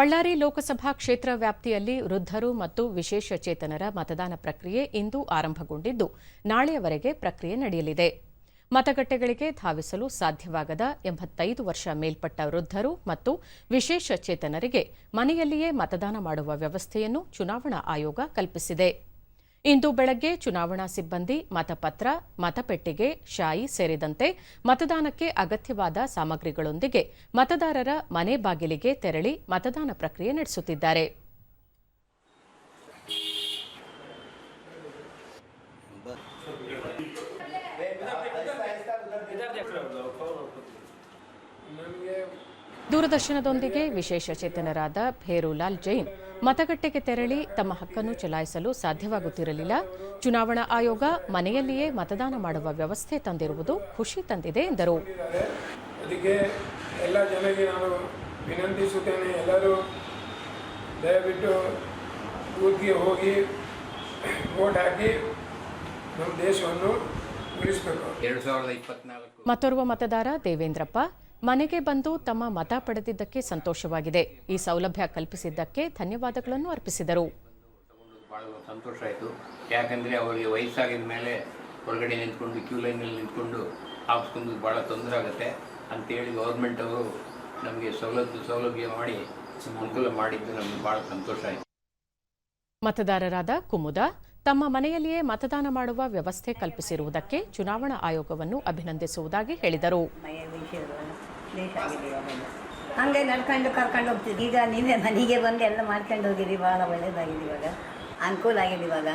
ಬಳ್ಳಾರಿ ಲೋಕಸಭಾ ಕ್ಷೇತ್ರ ವ್ಯಾಪ್ತಿಯಲ್ಲಿ ವೃದ್ಧರು ಮತ್ತು ವಿಶೇಷಚೇತನರ ಮತದಾನ ಪ್ರಕ್ರಿಯೆ ಇಂದು ಆರಂಭಗೊಂಡಿದ್ದು, ನಾಳೆಯವರೆಗೆ ಪ್ರಕ್ರಿಯೆ ನಡೆಯಲಿದೆ. ಮತಗಟ್ಟೆಗಳಿಗೆ ಧಾವಿಸಲು ಸಾಧ್ಯವಾಗದ ಎಂಬತ್ತೈದು ವರ್ಷ ಮೇಲ್ಪಟ್ಟ ವೃದ್ಧರು ಮತ್ತು ವಿಶೇಷ ಚೇತನರಿಗೆ ಮನೆಯಲ್ಲಿಯೇ ಮತದಾನ ಮಾಡುವ ವ್ಯವಸ್ಥೆಯನ್ನು ಚುನಾವಣಾ ಆಯೋಗ ಕಲ್ಪಿಸಿದೆ. ಇಂದು ಬೆಳಗ್ಗೆ ಚುನಾವಣಾ ಸಿಬ್ಬಂದಿ ಮತಪತ್ರ, ಮತಪೆಟ್ಟಿಗೆ, ಶಾಯಿ ಸೇರಿದಂತೆ ಮತದಾನಕ್ಕೆ ಅಗತ್ಯವಾದ ಸಾಮಗ್ರಿಗಳೊಂದಿಗೆ ಮತದಾರರ ಮನೆ ಬಾಗಿಲಿಗೆ ತೆರಳಿ ಮತದಾನ ಪ್ರಕ್ರಿಯೆ ನಡೆಸುತ್ತಿದ್ದಾರೆ. ದೂರದರ್ಶನದೊಂದಿಗೆ ವಿಶೇಷ ಚೇತನರಾದ ಭೇರುಲಾಲ್ ಜೈನ್ ಮತಗಟ್ಟೆಗೆ ತೆರಳಿ ತಮ್ಮ ಹಕ್ಕನ್ನು ಚಲಾಯಿಸಲು ಸಾಧ್ಯವಾಗುತ್ತಿರಲಿಲ್ಲ. ಚುನಾವಣಾ ಆಯೋಗ ಮನೆಯಲ್ಲಿಯೇ ಮತದಾನ ಮಾಡುವ ವ್ಯವಸ್ಥೆ ತಂದಿರುವುದು ಖುಷಿ ತಂದಿದೆ ಎಂದರು. ಅದಕ್ಕೆ ಎಲ್ಲ ಜನರಿಗೆ ನಾನು ವಿನಂತಿಸುತ್ತೇನೆ ಎಲ್ಲರೂ ದಯವಿಟ್ಟು ಊರಿಗೆ ಹೋಗಿ ವೋಟ್ ಹಾಕಿ ನಮ್ಮ ದೇಶವನ್ನು ಉಳಿಸಬೇಕು. ಎರಡು ಸಾವಿರದ ಇಪ್ಪತ್ನಾಲ್ಕು ಮತ್ತೋರ್ವ ಮತದಾರ ದೇವೇಂದ್ರಪ್ಪ ಮನೆಗೆ ಬಂದು ತಮ್ಮ ಮತ ಪಡೆದಿದ್ದಕ್ಕೆ ಸಂತೋಷವಾಗಿದೆ. ಈ ಸೌಲಭ್ಯ ಕಲ್ಪಿಸಿದ್ದಕ್ಕೆ ಧನ್ಯವಾದಗಳನ್ನು ಅರ್ಪಿಸಿದರು. ಸಂತೋಷ ಆಯಿತು ಯಾಕಂದರೆ ಅವರಿಗೆ ವಯಸ್ಸಾಗಿದ ಮೇಲೆ ಹೊರಗಡೆ ನಿಂತ್ಕೊಂಡು ಕ್ಯೂ ಲೈನಲ್ಲಿ ನಿಂತ್ಕೊಂಡು ಹಾಕ್ಸ್ಕೊಂಡು ಭಾಳ ತೊಂದರೆ ಆಗುತ್ತೆ ಅಂತೇಳಿ ಗೌರ್ಮೆಂಟ್ ಅವರು ನಮಗೆ ಸೌಲಭ್ಯ ಸೌಲಭ್ಯ ಮಾಡಿ ಅನುಕೂಲ ಮಾಡಿದ್ದು ನಮಗೆ ಭಾಳ ಸಂತೋಷ ಆಯಿತು. ಮತದಾರರಾದ ಕುಮುದ ತಮ್ಮ ಮನೆಯಲ್ಲಿಯೇ ಮತದಾನ ಮಾಡುವ ವ್ಯವಸ್ಥೆ ಕಲ್ಪಿಸಿರುವುದಕ್ಕೆ ಚುನಾವಣಾ ಆಯೋಗವನ್ನು ಅಭಿನಂದಿಸುವುದಾಗಿ ಹೇಳಿದರು. ವಿಷಯಗಳು ಆಗಿದೆ ಇವಾಗೆಲ್ಲ ಹಂಗೆ ನಡ್ಕೊಂಡು ಕರ್ಕೊಂಡು ಹೋಗ್ತಿದ್ವಿ. ಈಗ ನೀವೇ ಮನೆಗೆ ಬಂದು ಎಲ್ಲ ಮಾಡ್ಕೊಂಡು ಹೋಗಿರಿ ಭಾಳ ಒಳ್ಳೇದಾಗಿದೆ ಇವಾಗ. ಅನುಕೂಲ ಆಗಿದೆ ಇವಾಗ.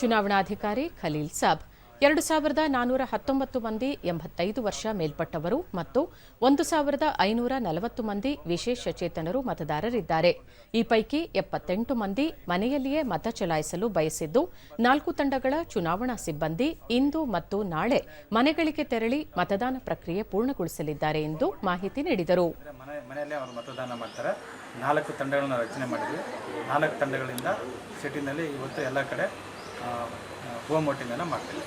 ಚುನಾವಣಾಧಿಕಾರಿ ಖಲೀಲ್ ಸಾಬ್. ಎರಡು ಸಾವಿರದ ನಾನೂರ ಹತ್ತೊಂಬತ್ತು ಮಂದಿ ಎಂಬತ್ತೈದು ವರ್ಷ ಮೇಲ್ಪಟ್ಟವರು ಮತ್ತು ಒಂದು ಸಾವಿರದ ಐನೂರ ನಲವತ್ತು ಮಂದಿ ವಿಶೇಷ ಚೇತನರು ಮತದಾರರಿದ್ದಾರೆ. ಈ ಪೈಕಿ ಎಪ್ಪತ್ತೆಂಟು ಮಂದಿ ಮನೆಯಲ್ಲಿಯೇ ಮತ ಚಲಾಯಿಸಲು ಬಯಸಿದ್ದು, ನಾಲ್ಕು ತಂಡಗಳ ಚುನಾವಣಾ ಸಿಬ್ಬಂದಿ ಇಂದು ಮತ್ತು ನಾಳೆ ಮನೆಗಳಿಗೆ ತೆರಳಿ ಮತದಾನ ಪ್ರಕ್ರಿಯೆ ಪೂರ್ಣಗೊಳಿಸಲಿದ್ದಾರೆ ಎಂದು ಮಾಹಿತಿ ನೀಡಿದರು. ನಾಲ್ಕು ತಂಡಗಳನ್ನು ರಚನೆ ಮಾಡಿದ್ವಿ. ನಾಲ್ಕು ತಂಡಗಳಿಂದ ಸಿಟಿನಲ್ಲಿ ಇವತ್ತು ಎಲ್ಲ ಕಡೆ ಹೋಮ್ ವೋಟಿಂಗನ್ನು ಮಾಡ್ತೀವಿ.